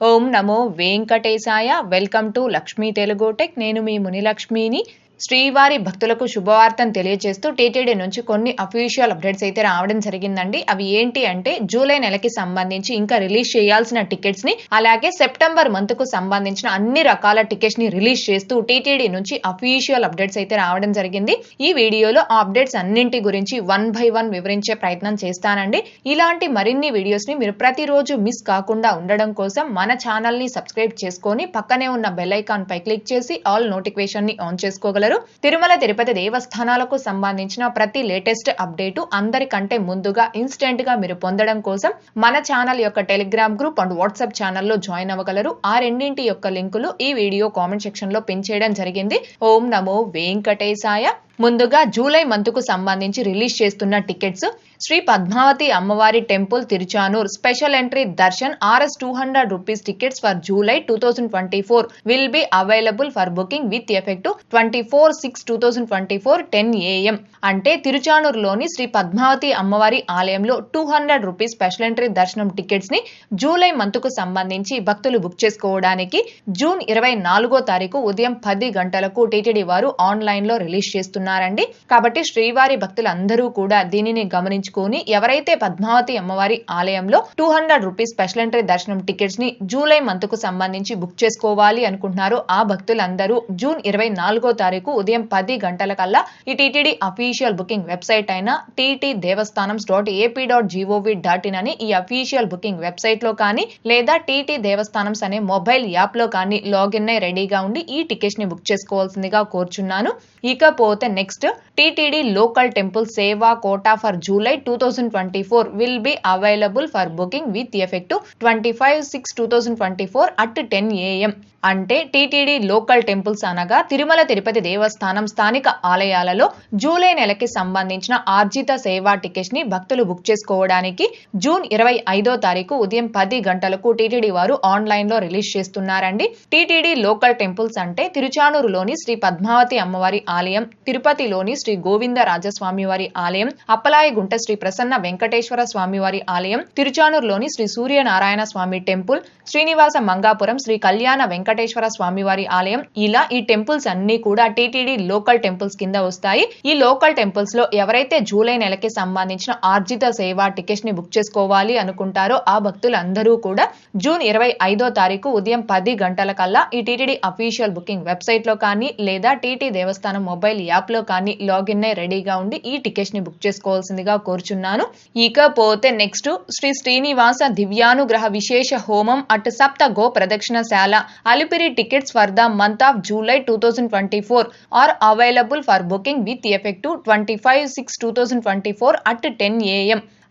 ఓం నమో వెంకటేశాయ. Welcome to Lakshmi Telugu tech. నేను మీ మునిలక్ష్మిని. శ్రీవారి భక్తులకు శుభవార్తను తెలియజేస్తూ టీటీడీ నుంచి కొన్ని అఫీషియల్ అప్డేట్స్ అయితే రావడం జరిగిందండి. అవి ఏంటి అంటే జూలై నెలకి సంబంధించి ఇంకా రిలీజ్ చేయాల్సిన టికెట్స్ని అలాగే సెప్టెంబర్ మంత్కు సంబంధించిన అన్ని రకాల టికెట్స్ని రిలీజ్ చేస్తూ టీటీడీ నుంచి అఫీషియల్ అప్డేట్స్ అయితే రావడం జరిగింది. ఈ వీడియోలో ఆ అప్డేట్స్ అన్నింటి గురించి వన్ బై వన్ వివరించే ప్రయత్నం చేస్తానండి. ఇలాంటి మరిన్ని వీడియోస్ని మీరు ప్రతిరోజు మిస్ కాకుండా ఉండడం కోసం మన ఛానల్ని సబ్స్క్రైబ్ చేసుకొని పక్కనే ఉన్న బెల్ ఐకాన్ పై క్లిక్ చేసి ఆల్ నోటిఫికేషన్ని ఆన్ చేసుకోగలరు. తిరుమల తిరుపతి దేవస్థానాలకు సంబంధించిన ప్రతి లేటెస్ట్ అప్డేటు అందరికంటే ముందుగా ఇన్స్టెంట్గా మీరు పొందడం కోసం మన ఛానల్ యొక్క టెలిగ్రామ్ గ్రూప్ అండ్ వాట్సాప్ ఛానల్లో జాయిన్ అవ్వగలరు. ఆ రెండింటి యొక్క లింకులు ఈ వీడియో కామెంట్ సెక్షన్లో పిన్ చేయడం జరిగింది. ఓం నమో వెంకటేశాయ. ముందుగా జూలై మంత్కు సంబంధించి రిలీజ్ చేస్తున్న టికెట్స్ శ్రీ పద్మావతి అమ్మవారి temple Tiruchanur special entry darshan Rs two hundred rupees tickets for July two thousand twenty four. Will be available for booking with effect twenty four six two thousand twenty four ten AM అంటే తిరుచానూరులోని శ్రీ పద్మావతి అమ్మవారి ఆలయంలో two hundred rupees special entry దర్శనం టికెట్స్ని July మంత్కు సంబంధించి భక్తులు book చేసుకోవడానికి June ఇరవై నాలుగో తారీఖు ఉదయం పది గంటలకు టీటీడీ వారు ఆన్లైన్లో రిలీజ్ చేస్తున్నారండి. కాబట్టి శ్రీవారి భక్తులందరూ కూడా దీనిని గమనించి గమనించుకొని ఎవరైతే పద్మావతి అమ్మవారి ఆలయంలో two hundred rupees special entry దర్శనం టికెట్స్ని జూలై మంత్కు సంబంధించి బుక్ చేసుకోవాలి అనుకుంటున్నారో ఆ భక్తులందరూ జూన్ ఇరవై నాలుగో తారీఖు ఉదయం పది గంటల కల్లా ఈ టీటీడీ అఫీషియల్ బుకింగ్ వెబ్సైట్ అయిన TT Devasthanam dot AP dot gov dot in అని ఈ అఫీషియల్ బుకింగ్ వెబ్సైట్లో కానీ లేదా టీటీ దేవస్థానమ్స్ అనే మొబైల్ యాప్లో కానీ లాగిన్ అయి రెడీగా ఉండి ఈ టికెట్స్ని బుక్ చేసుకోవాల్సిందిగా కోరుచున్నాను. ఇకపోతే next TTD local temple seva quota for July 2024 will be available for booking with effect to 25 6 2024 at 10 am. అంటే టీటీడీ లోకల్ టెంపుల్స్ అనగా తిరుమల తిరుపతి దేవస్థానం స్థానిక ఆలయాలలో జూలై నెలకి సంబంధించిన ఆర్జిత సేవా టికెట్స్ని భక్తులు బుక్ చేసుకోవడానికి జూన్ ఇరవై ఐదో తారీఖు ఉదయం పది గంటలకు టీటీడీ వారు ఆన్లైన్లో రిలీజ్ చేస్తున్నారండి. టీటీడీ లోకల్ టెంపుల్స్ అంటే తిరుచానూరులోని శ్రీ పద్మావతి అమ్మవారి ఆలయం తిరుపతిలోని శ్రీ గోవింద రాజస్వామివారి ఆలయం అప్పలాయగుంట శ్రీ ప్రసన్న వెంకటేశ్వర స్వామివారి ఆలయం తిరుచానూరులోని శ్రీ సూర్యనారాయణ స్వామి టెంపుల్ శ్రీనివాస మంగాపురం శ్రీ కళ్యాణ వెంకట వెంకటేశ్వర స్వామి వారి ఆలయం. ఇలా ఈ టెంపుల్స్ అన్ని కూడా టీటీడీ లోకల్ టెంపుల్స్ కింద వస్తాయి. ఈ లోకల్ టెంపుల్స్లో ఎవరైతే జూలై నెలకి సంబంధించిన ఆర్జిత సేవ టికెట్స్ని బుక్ చేసుకోవాలి అనుకుంటారో ఆ భక్తులందరూ కూడా జూన్ ఇరవై ఐదో తారీఖు ఉదయం పది గంటల కల్లా ఈ టీటీడీ అఫీషియల్ బుకింగ్ వెబ్సైట్లో కానీ లేదా టీటీ దేవస్థానం మొబైల్ యాప్లో కానీ లాగిన్ అయి రెడీగా ఉండి ఈ టికెట్స్ని బుక్ చేసుకోవాల్సిందిగా కోరుచున్నాను. ఇకపోతే నెక్స్ట్ శ్రీ శ్రీనివాస దివ్యానుగ్రహ విశేష హోమం అట్ సప్త go ప్రదక్షిణశాల Ali tickets for the month of July two thousand twenty four are available for booking with effect twenty five six two thousand twenty four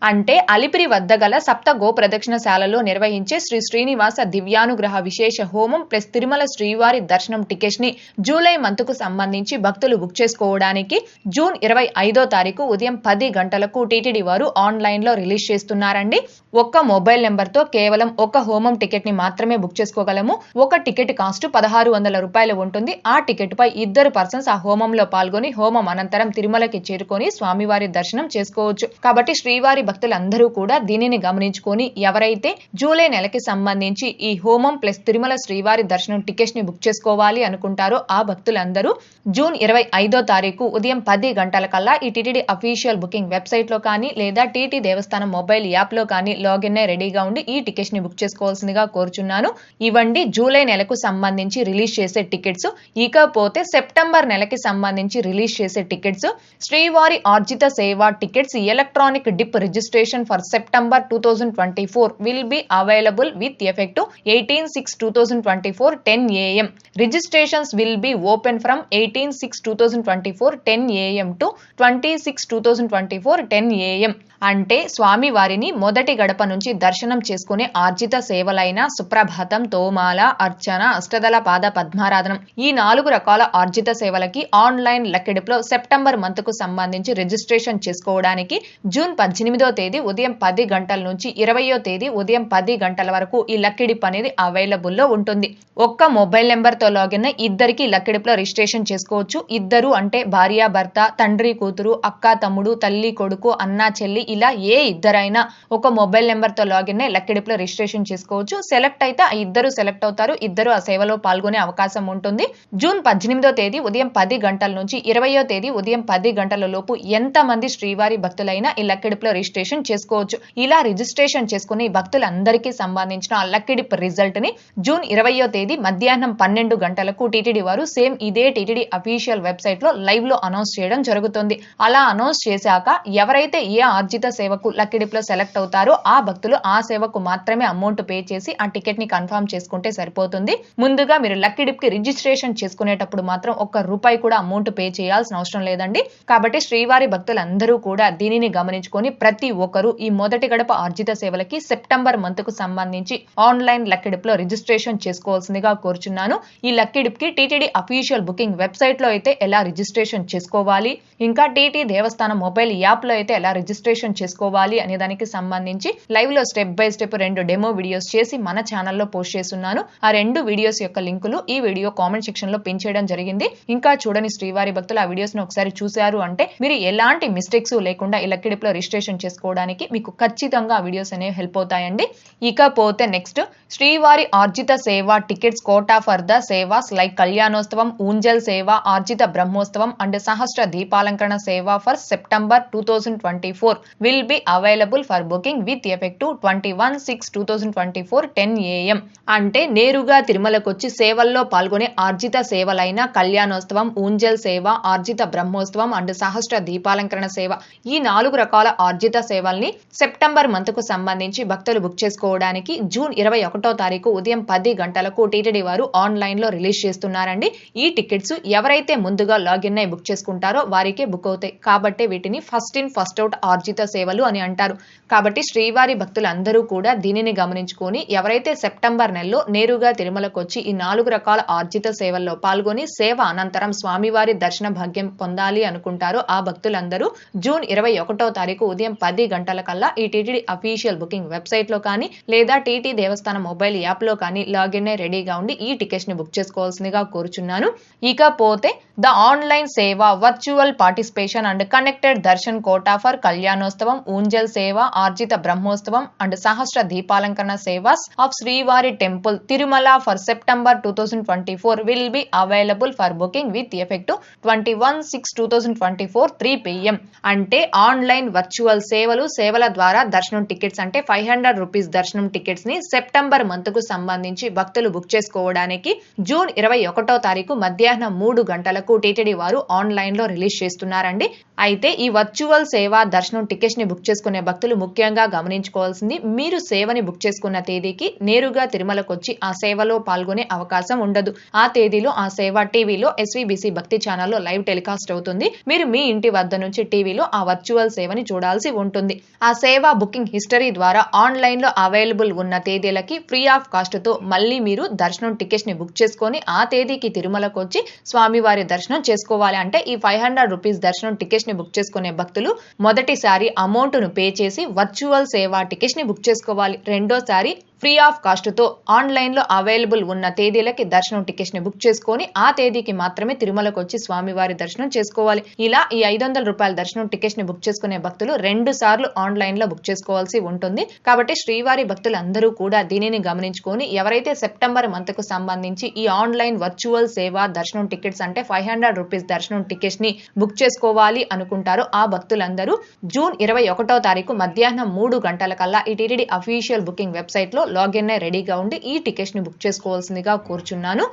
అంటే అలిపిరి వద్ద గల సప్త గో ప్రదక్షిణశాలలో నిర్వహించే శ్రీ శ్రీనివాస దివ్యానుగ్రహ విశేష హోమం ప్లస్ తిరుమల శ్రీవారి దర్శనం టికెట్స్ని జూలై మంత్కు సంబంధించి భక్తులు బుక్ చేసుకోవడానికి జూన్ ఇరవై ఐదో తారీఖు ఉదయం పది గంటలకు టీటీడీ వారు ఆన్లైన్లో రిలీజ్ చేస్తున్నారండి. ఒక్క మొబైల్ నెంబర్తో కేవలం ఒక హోమం టికెట్ని మాత్రమే బుక్ చేసుకోగలము. ఒక టికెట్ కాస్ట్ పదహారు వందల రూపాయలు ఉంటుంది. ఆ టికెట్ పై ఇద్దరు పర్సన్స్ ఆ హోమంలో పాల్గొని హోమం అనంతరం తిరుమలకి చేరుకొని స్వామివారి దర్శనం చేసుకోవచ్చు. కాబట్టి శ్రీవారి భక్తులందరూ కూడా దీనిని గమనించుకొని ఎవరైతే జూలై నెలకి సంబంధించి ఈ హోమం ప్లస్ తిరుమల శ్రీవారి దర్శనం టికెట్స్ని బుక్ చేసుకోవాలి అనుకుంటారో ఆ భక్తులందరూ జూన్ ఇరవై ఐదో తారీఖు ఉదయం పది గంటల కల్లా ఈ టీటీడీ అఫీషియల్ బుకింగ్ వెబ్సైట్లో కానీ లేదా టీటీ దేవస్థానం మొబైల్ యాప్లో కానీ లాగిన్ అయి రెడీగా ఉండి ఈ టికెట్స్ని బుక్ చేసుకోవాల్సిందిగా కోరుచున్నాను. ఇవ్వండి జూలై నెలకు సంబంధించి రిలీజ్ చేసే టికెట్స్. ఇకపోతే సెప్టెంబర్ నెలకి సంబంధించి రిలీజ్ చేసే tickets. Srivari Arjitha seva tickets electronic dip registration registration for September two thousand twenty four will be available with effect eighteen six two thousand twenty four ten AM registrations will be open from eighteen six two thousand twenty four ten AM to twenty six two thousand twenty four ten AM అంటే స్వామి వారిని మొదటి గడప నుంచి దర్శనం చేసుకునే ఆర్జిత సేవలైన సుప్రభాతం తోమాల అర్చన అష్టదల పాద పద్మారాధనం ఈ నాలుగు రకాల ఆర్జిత సేవలకి ఆన్లైన్ లెక్కెడుపులో సెప్టెంబర్ మంత్కు సంబంధించి రిజిస్ట్రేషన్ చేసుకోవడానికి జూన్ పద్దెనిమిదో తొమ్మిదో తేదీ ఉదయం పది గంటల నుంచి ఇరవయో తేదీ ఉదయం పది గంటల వరకు ఈ లక్కిడిప్ అనేది అవైలబుల్లో ఉంటుంది. ఒక్క మొబైల్ నెంబర్తో లాగిన్ ఇద్దరికి లక్కిడిప్లో రిజిస్ట్రేషన్ చేసుకోవచ్చు. ఇద్దరు అంటే భార్య భర్త తండ్రి కూతురు అక్క తమ్ముడు తల్లి కొడుకు అన్న చెల్లి ఇలా ఏ ఇద్దరైనా ఒక మొబైల్ నెంబర్తో లాగిన్ లక్కిడిప్లో రిజిస్ట్రేషన్ చేసుకోవచ్చు. సెలెక్ట్ అయితే ఆ ఇద్దరు సెలెక్ట్ అవుతారు. ఇద్దరు ఆ సేవలో పాల్గొనే అవకాశం ఉంటుంది. జూన్ పద్దెనిమిదో తేదీ ఉదయం పది గంటల నుంచి ఇరవయో తేదీ ఉదయం పది గంటల లోపు ఎంత మంది శ్రీవారి భక్తులైనా ఈ లక్కిడిప్లో రిజిస్ట్రేషన్ చేసుకోవచ్చు. ఇలా రిజిస్ట్రేషన్ చేసుకుని భక్తులందరికీ సంబంధించిన లక్కిడిప్ రిజల్ట్ని జూన్ ఇరవయో తేదీ మధ్యాహ్నం పన్నెండు గంటలకు టీటీడీ వారు సేమ్ ఇదే టీటీడీ అఫీషియల్ వెబ్సైట్లో లైవ్లో అనౌన్స్ చేయడం జరుగుతుంది. అలా అనౌన్స్ చేశాక ఎవరైతే ఏ ఆర్జిత సేవకు లక్కిడిప్లో సెలెక్ట్ అవుతారో ఆ భక్తులు ఆ సేవకు మాత్రమే అమౌంట్ పే చేసి ఆ టికెట్ని కన్ఫర్మ్ చేసుకుంటే సరిపోతుంది. ముందుగా మీరు లక్కిడిప్కి రిజిస్ట్రేషన్ చేసుకునేటప్పుడు మాత్రం ఒక్క రూపాయి కూడా అమౌంట్ పే చేయాల్సిన అవసరం లేదండి. కాబట్టి శ్రీవారి భక్తులందరూ కూడా దీనిని గమనించుకొని ప్రతి ఒక్కరూ ఈ మొదటి గడప ఆర్జిత సేవలకి సెప్టెంబర్ మంత్కు సంబంధించి ఆన్లైన్ లక్కీ లో రిజిస్ట్రేషన్ చేసుకోవాల్సిందిగా కోరుచున్నాను. ఈ లక్కీ కి టీటీడీ అఫీషియల్ బుకింగ్ వెబ్సైట్లో అయితే ఎలా రిజిస్ట్రేషన్ చేసుకోవాలి? ఇంకా టీటీ దేవస్థానం మొబైల్ యాప్లో అయితే ఎలా రిజిస్ట్రేషన్ చేసుకోవాలి అనే దానికి సంబంధించి లైవ్లో స్టెప్ బై స్టెప్ రెండు డెమో వీడియోస్ చేసి మన ఛానల్లో పోస్ట్ చేస్తున్నాను. ఆ రెండు వీడియోస్ యొక్క లింకులు ఈ వీడియో కామెంట్ సెక్షన్లో పిన్ చేయడం జరిగింది. ఇంకా చూడని శ్రీవారి భక్తులు ఆ వీడియోస్ను ఒకసారి చూశారు అంటే మీరు ఎలాంటి మిస్టేక్స్ లేకుండా ఈ లక్కీ రిజిస్ట్రేషన్లో రిజిస్ట్రేషన్ చేసుకోవడానికి మీకు ఖచ్చితంగా వీడియోస్ అనేవి హెల్ప్ అవుతాయండి. ఇకపోతే next Srivari Arjitha seva tickets quota for the sevas like Kalyanotsavam Unjal seva Arjitha Brahmotsavam and Sahasra Deepalankarana seva for September two thousand twenty four will be available for booking with effective twenty one six two thousand twenty four ten AM అంటే నేరుగా తిరుమలకు వచ్చి సేవల్లో పాల్గొనే ఆర్జిత సేవలైన కళ్యాణోత్సవం Unjal seva Arjitha Brahmotsavam and Sahasra Deepalankarana సేవ ఈ నాలుగు రకాల ఆర్జిత సేవల్ని సెప్టెంబర్ మంత్కు సంబంధించి భక్తులు బుక్ చేసుకోవడానికి జూన్ ఇరవై ఒకటో తారీఖు ఉదయం పది గంటలకు టీటీడీ వారు ఆన్లైన్లో రిలీజ్ చేస్తున్నారండి. ఈ టికెట్స్ ఎవరైతే ముందుగా లాగిన్ అయి బుక్ చేసుకుంటారో వారికే బుక్ అవుతాయి. కాబట్టి వీటిని ఫస్ట్ ఇన్ ఫస్ట్ అవుట్ ఆర్జిత సేవలు అని అంటారు. కాబట్టి శ్రీవారి భక్తులందరూ కూడా దీనిని గమనించుకొని ఎవరైతే సెప్టెంబర్ నెలలో నేరుగా తిరుమలకు వచ్చి ఈ నాలుగు రకాల ఆర్జిత సేవల్లో పాల్గొని సేవ అనంతరం స్వామివారి దర్శన భాగ్యం పొందాలి అనుకుంటారో ఆ భక్తులందరూ జూన్ ఇరవై ఒకటో తారీఖు ఉదయం పది గంటల కల్లా ఈ టీటీడీ అఫీషియల్ బుకింగ్ వెబ్సైట్లో కానీ లేదా టీటీ దేవస్థానం మొబైల్ యాప్లో కానీ లాగిన్ అయి రెడీగా ఉండి ఈ టికెట్స్ని బుక్ చేసుకోవాల్సిందిగా కోరుచున్నాను. ఇకపోతే the online seva virtual participation and connected darshan quota for Kalyanotsavam Unjal seva Arjitha Brahmotsavam and Sahasra Deepalankarana sevas of Srivari temple Tirumala for September two thousand twenty four will be available for booking with effect twenty one six two thousand twenty four three PM అంటే online virtual సేవలు సేవల ద్వారా దర్శనం tickets అంటే five hundred rupees దర్శనం టికెట్స్ని September మంత్కు సంబంధించి భక్తులు బుక్ చేసుకోవడానికి జూన్ ఇరవై ఒకటో తారీఖు మధ్యాహ్నం మూడు గంటలకు టీటీడీ వారు ఆన్లైన్లో రిలీజ్ చేస్తున్నారండి. అయితే ఈ వర్చువల్ సేవ దర్శనం టికెట్స్ని బుక్ చేసుకునే భక్తులు ముఖ్యంగా గమనించుకోవాల్సింది మీరు సేవని బుక్ చేసుకున్న తేదీకి నేరుగా తిరుమలకు వచ్చి ఆ సేవలో పాల్గొనే అవకాశం ఉండదు. ఆ తేదీలో ఆ సేవ టీవీలో ఎస్వీబీసీ భక్తి ఛానల్లో లైవ్ టెలికాస్ట్ అవుతుంది. మీరు మీ ఇంటి వద్ద నుంచి టీవీలో ఆ వర్చువల్ సేవని చూడాల్సి ఉంటుంది. ఆ సేవ బుకింగ్ హిస్టరీ ద్వారా ఆన్లైన్లో అవైలబుల్ ఉన్న తేదీలకి ఫ్రీ ఆఫ్ కాస్ట్తో మళ్ళీ మీరు దర్శనం టికెట్స్ని బుక్ చేసుకొని ఆ తేదీకి తిరుమలకు వచ్చి స్వామివారి దర్శనం చేసుకోవాలి అంటే ఈ ఫైవ్ హండ్రెడ్ రూపీస్ దర్శనం టికెట్స్ ని బుక్ చేసుకునే భక్తులు మొదటిసారి అమౌంట్ను పే చేసి వర్చువల్ సేవా టికెట్స్ని బుక్ చేసుకోవాలి. రెండోసారి ఫ్రీ ఆఫ్ కాస్ట్తో ఆన్లైన్లో అవైలబుల్ ఉన్న తేదీలకి దర్శనం టికెట్స్ని బుక్ చేసుకొని ఆ తేదీకి మాత్రమే తిరుమలకు వచ్చి స్వామివారి దర్శనం చేసుకోవాలి. ఇలా ఈ ఐదు వందల రూపాయల దర్శనం టికెట్స్ని బుక్ చేసుకునే భక్తులు రెండు సార్లు ఆన్లైన్లో బుక్ చేసుకోవాల్సి ఉంటుంది. కాబట్టి శ్రీవారి భక్తులందరూ కూడా దీనిని గమనించుకొని ఎవరైతే సెప్టెంబర్ మంత్కు సంబంధించి ఈ ఆన్లైన్ వర్చువల్ సేవ దర్శనం టికెట్స్ అంటే ఫైవ్ హండ్రెడ్ రూపీస్ దర్శనం టికెట్స్ని బుక్ చేసుకోవాలి అనుకుంటారో ఆ భక్తులందరూ జూన్ ఇరవై ఒకటో తారీఖు మధ్యాహ్నం మూడు గంటల కల్లా ఈ టీటీడీ అఫీషియల్ బుకింగ్ వెబ్సైట్లో లాగిన్ అయి రెడీగా ఉండి ఈ టికెట్స్ని బుక్ చేసుకోవాల్సిందిగా కోరుచున్నాను.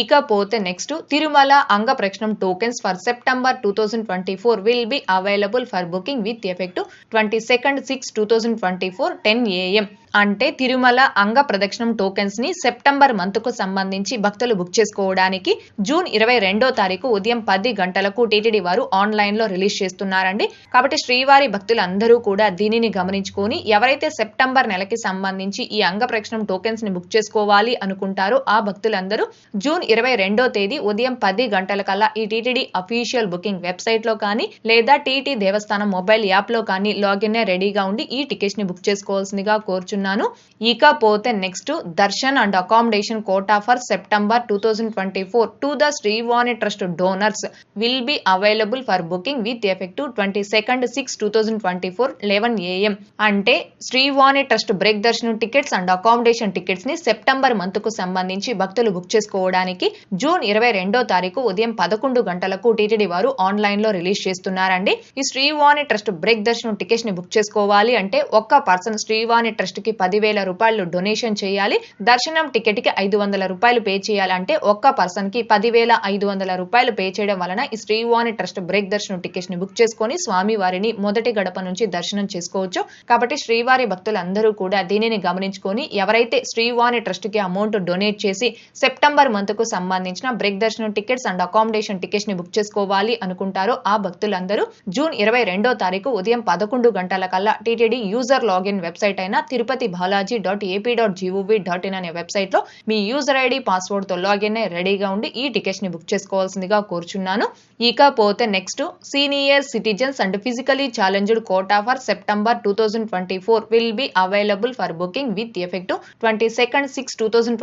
ఇకపోతే next Tirumala Angapradakshinam tokens for September two thousand twenty four will be available for booking with effect twenty second six two thousand twenty four ten AM అంటే తిరుమల అంగ ప్రదక్షిణం టోకెన్స్ని సెప్టెంబర్ మంత్కు సంబంధించి భక్తులు బుక్ చేసుకోవడానికి జూన్ ఇరవై రెండో తారీఖు ఉదయం పది గంటలకు టీటీడీ వారు ఆన్లైన్లో రిలీజ్ చేస్తున్నారండి. కాబట్టి శ్రీవారి భక్తులందరూ కూడా దీనిని గమనించుకొని ఎవరైతే సెప్టెంబర్ నెలకి సంబంధించి ఈ అంగ ప్రక్షణం టోకెన్స్ని బుక్ చేసుకోవాలి అనుకుంటారో. ఆ భక్తులందరూ జూన్ ఇరవై రెండో తేదీ ఉదయం పది గంటల కల్లా ఈ టీటీడీ అఫీషియల్ బుకింగ్ వెబ్సైట్లో కానీ లేదా టీటీ దేవస్థానం మొబైల్ యాప్లో కానీ లాగిన్ రెడీగా ఉండి ఈ టికెట్స్ని బుక్ చేసుకోవాల్సిందిగా కోరుచున్నాను. ఇకపోతే next darshan and accommodation quota for September two thousand twenty four to the Srivani trust donors will be available for booking with effective twenty second six two thousand twenty four eleven AM అంటే Srivani trust break దర్శనం tickets and accommodation టికెట్స్ని September మంత్కు సంబంధించి భక్తులు book చేసుకోవడానికి June ఇరవై రెండో తారీఖు ఉదయం పదకొండు గంటలకు టీటీడీ వారు ఆన్లైన్లో రిలీజ్ చేస్తున్నారండి. ఈ శ్రీవాణి ట్రస్ట్ బ్రేక్ దర్శనం టికెట్స్ని బుక్ చేసుకోవాలి అంటే ఒక్క పర్సన్ శ్రీవాణి ట్రస్ట్కి పదివేల రూపాయలు డొనేషన్ చేయాలి. దర్శనం టికెట్కి ఐదు వందల రూపాయలు పే చేయాలంటే ఒక్క పర్సన్కి పదివేల ఐదు వందల రూపాయలు పే చేయడం వలన ఈ శ్రీవాణి ట్రస్ట్ బ్రేక్ దర్శనం టికెట్స్ని బుక్ చేసుకొని స్వామి వారిని మొదటి గడప నుంచి దర్శనం చేసుకోవచ్చు. కాబట్టి శ్రీవారి భక్తులందరూ కూడా దీనిని గమనించుకొని ఎవరైతే శ్రీవాణి ట్రస్ట్కి అమౌంట్ డొనేట్ చేసి సెప్టెంబర్ మంత్కు సంబంధించిన బ్రేక్ దర్శనం టికెట్స్ అండ్ అకామిడేషన్ టికెట్స్ని బుక్ చేసుకోవాలి అనుకుంటారో ఆ భక్తులందరూ జూన్ ఇరవై రెండో తారీఖు ఉదయం పదకొండు గంటల కల్లా టీటీడీ యూజర్ లాగిన్ వెబ్సైట్ అయిన Tirupati Balaji dot AP dot gov dot in అనే వెబ్సైట్లో మీ యూజర్ ఐడి పాస్వర్డ్తో లాగిన్ అయి రెడీగా ఉండి ఈ టికెట్స్ని బుక్ చేసుకోవాల్సిందిగా కోరుచున్నాను. ఇకపోతే next senior citizens and physically challenged quota for September two thousand twenty four will be available for booking with effect twenty second six two thousand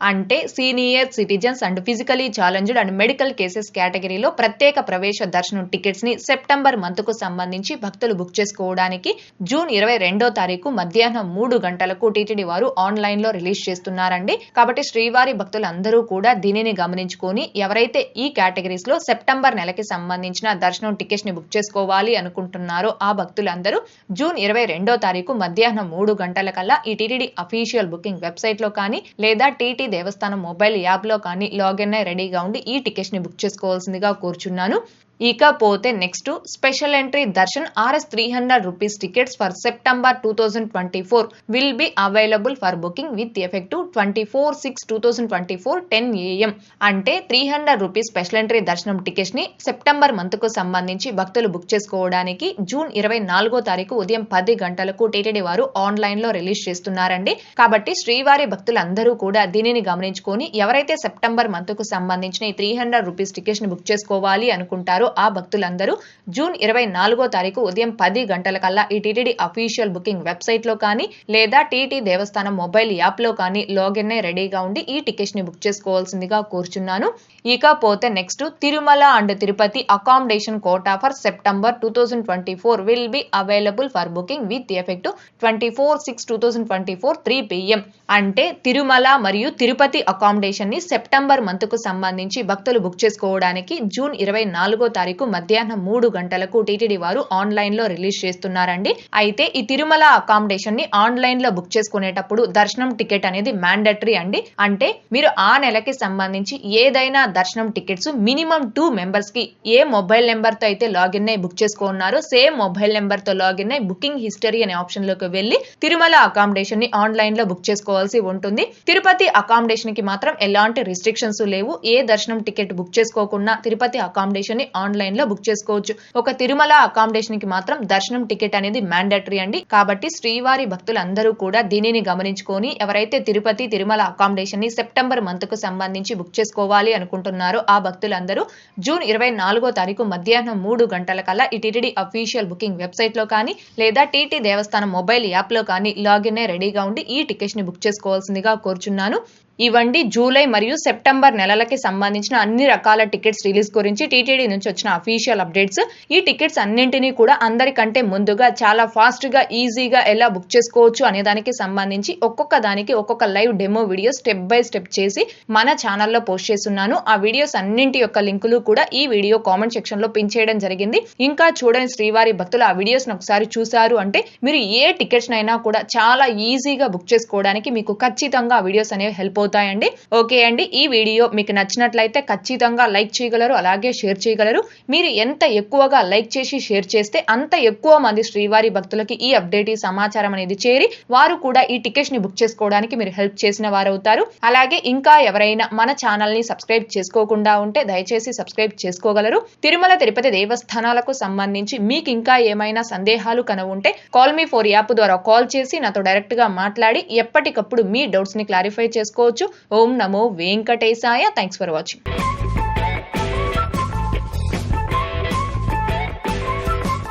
అంటే senior citizens and physically challenged and medical cases కేటగిరీలో ప్రత్యేక ప్రవేశ దర్శనం టికెట్స్ని September మంత్కు సంబంధించి భక్తులు book చేసుకోవడానికి జూన్ ఇరవై రెండో తారీఖు మధ్యాహ్నం మూడు గంటలకు టీటీడీ వారు ఆన్లైన్లో రిలీజ్ చేస్తున్నారండి. కాబట్టి శ్రీవారి భక్తులందరూ కూడా దీనిని గమనించుకొని ఎవరైతే ఈ కేటగిరీస్లో సెప్టెంబర్ నెలకి సంబంధించిన దర్శనం టికెట్స్ని బుక్ చేసుకోవాలి అనుకుంటున్నారో ఆ భక్తులందరూ జూన్ ఇరవై రెండో తారీఖు మధ్యాహ్నం మూడు గంటల కల్లా ఈ టీటీడీ అఫీషియల్ బుకింగ్ వెబ్సైట్లో కానీ లేదా టీటీ దేవస్థానం మొబైల్ యాప్లో కానీ లాగిన్ అయి రెడీగా ఉండి ఈ టికెట్స్ని బుక్ చేసుకోవాల్సిందిగా కోరుచున్నాను. ఇకపోతే next special entry darshan RS three hundred rupees tickets for September two thousand twenty four will be available for booking with effective twenty four six two thousand twenty four ten AM అంటే three hundred rupees special entry దర్శనం టికెట్స్ని September మంత్కు సంబంధించి భక్తులు book చేసుకోవడానికి June ఇరవై నాలుగో తారీఖు ఉదయం పది గంటలకు టీటీడీ వారు ఆన్లైన్లో రిలీజ్ చేస్తున్నారండి. కాబట్టి శ్రీవారి భక్తులందరూ కూడా దీనిని గమనించుకొని ఎవరైతే సెప్టెంబర్ మంత్కు సంబంధించిన త్రీ హండ్రెడ్ రూపీస్ టికెట్స్ని బుక్ చేసుకోవాలి అనుకుంటారో ఆ భక్తులందరూ జూన్ ఇరవై నాలుగో తారీఖు ఉదయం పది గంటల కల్లా ఈ టీటీడీ అఫీషియల్ బుకింగ్ వెబ్సైట్లో కానీ లేదా టీటీ దేవస్థానం మొబైల్ యాప్లో కానీ లాగిన్ అయి రెడీగా ఉండి ఈ టికెట్స్ని బుక్ చేసుకోవాల్సిందిగా కోరుచున్నాను. ఇకపోతే next Tirumala and Tirupati accommodation quota for September two thousand twenty four will be available for booking with effect twenty four six two thousand twenty four three PM. అంటే తిరుమల మరియు తిరుపతి అకామిడేషన్ని సెప్టెంబర్ మంత్కు సంబంధించి భక్తులు బుక్ చేసుకోవడానికి June ఇరవై నాలుగో తారీఖు మధ్యాహ్నం మూడు గంటలకు టీటీడీ వారు ఆన్లైన్లో రిలీజ్ చేస్తున్నారండి. అయితే ఈ తిరుమల అకామిడేషన్ని ఆన్లైన్లో బుక్ చేసుకునేటప్పుడు దర్శనం టికెట్ అనేది మ్యాండటరీ అండి. అంటే మీరు ఆ నెలకి సంబంధించి ఏదైనా దర్శనం టికెట్స్ మినిమం టూ మెంబర్స్కి ఏ మొబైల్ నెంబర్తో అయితే లాగిన్ అయి బుక్ చేసుకున్నారో సేమ్ మొబైల్ నెంబర్తో లాగిన్ అయి బుకింగ్ హిస్టరీ అనే ఆప్షన్లోకి వెళ్ళి తిరుమల అకామిడేషన్ని ఆన్లైన్లో బుక్ చేసుకోవాల్సి ఉంటుంది. తిరుపతి అకామిడేషన్కి మాత్రం ఎలాంటి రిస్ట్రిక్షన్స్ లేవు. ఏ దర్శనం టికెట్ బుక్ చేసుకోకుండా తిరుపతి అకామిడేషన్ని ఆన్లైన్లో బుక్ చేసుకోవచ్చు. ఒక తిరుమల అకామిడేషన్కి మాత్రం దర్శనం టికెట్ అనేది మ్యాండటరీ అండి. కాబట్టి శ్రీవారి భక్తులందరూ కూడా దీనిని గమనించుకొని ఎవరైతే తిరుపతి తిరుమల అకామిడేషన్ని సెప్టెంబర్ మంత్కు సంబంధించి బుక్ చేసుకోవాలి అనుకుంటున్నారో ఆ భక్తులందరూ జూన్ ఇరవై నాలుగో తారీఖు మధ్యాహ్నం మూడు గంటల కల్లా ఈ టీటీడీ అఫీషియల్ బుకింగ్ వెబ్సైట్లో కానీ లేదా టీటీ దేవస్థానం మొబైల్ యాప్లో కానీ లాగిన్ అయి రెడీగా ఉండి ఈ టికెట్స్ని బుక్ చేసుకోవాల్సిందిగా కోరుచున్నాను. ఇవ్వండి. జూలై మరియు సెప్టెంబర్ నెలలకి సంబంధించిన అన్ని రకాల టికెట్స్ రిలీజ్ గురించి టీటీడీ నుంచి వచ్చిన అఫీషియల్ అప్డేట్స్. ఈ టికెట్స్ అన్నింటినీ కూడా అందరికంటే ముందుగా చాలా ఫాస్ట్గా ఈజీగా ఎలా బుక్ చేసుకోవచ్చు అనే దానికి సంబంధించి ఒక్కొక్క దానికి ఒక్కొక్క live demo video step by step చేసి మన ఛానల్లో పోస్ట్ చేస్తున్నాను. ఆ వీడియోస్ అన్నింటి యొక్క లింకులు కూడా ఈ వీడియో కామెంట్ సెక్షన్లో పిన్ చేయడం జరిగింది. ఇంకా చూడని శ్రీవారి భక్తులు ఆ వీడియోస్ని ఒకసారి చూసారు అంటే మీరు ఏ టికెట్స్ కూడా చాలా ఈజీగా బుక్ చేసుకోవడానికి మీకు ఖచ్చితంగా ఆ వీడియోస్ అనేవి హెల్ప్ అవుతాయండి. ఓకే అండి ఈ వీడియో మీకు నచ్చినట్లయితే ఖచ్చితంగా లైక్ చేయగలరు అలాగే షేర్ చేయగలరు. మీరు ఎంత ఎక్కువగా లైక్ చేసి షేర్ చేస్తే అంత ఎక్కువ మంది శ్రీవారి భక్తులకి ఈ అప్డేట్ ఈ సమాచారం అనేది చేరి వారు కూడా ఈ టికెట్స్ని బుక్ చేసుకోవడానికి మీరు హెల్ప్ చేసిన వారు అవుతారు అలాగే ఇంకా ఎవరైనా మన ఛానల్ని సబ్స్క్రైబ్ చేసుకోకుండా ఉంటే దయచేసి సబ్స్క్రైబ్ చేసుకోగలరు. తిరుమల తిరుపతి దేవస్థానాలకు సంబంధించి మీకు ఇంకా ఏమైనా సందేహాలు కన ఉంటే కాల్ మీ ఫోర్ యాప్ ద్వారా కాల్ చేసి నాతో డైరెక్ట్గా మాట్లాడి ఎప్పటికప్పుడు మీ డౌట్స్ని క్లారిఫై చేసుకోవచ్చు ఓం నమో వెంకటేశాయ. Thanks for watching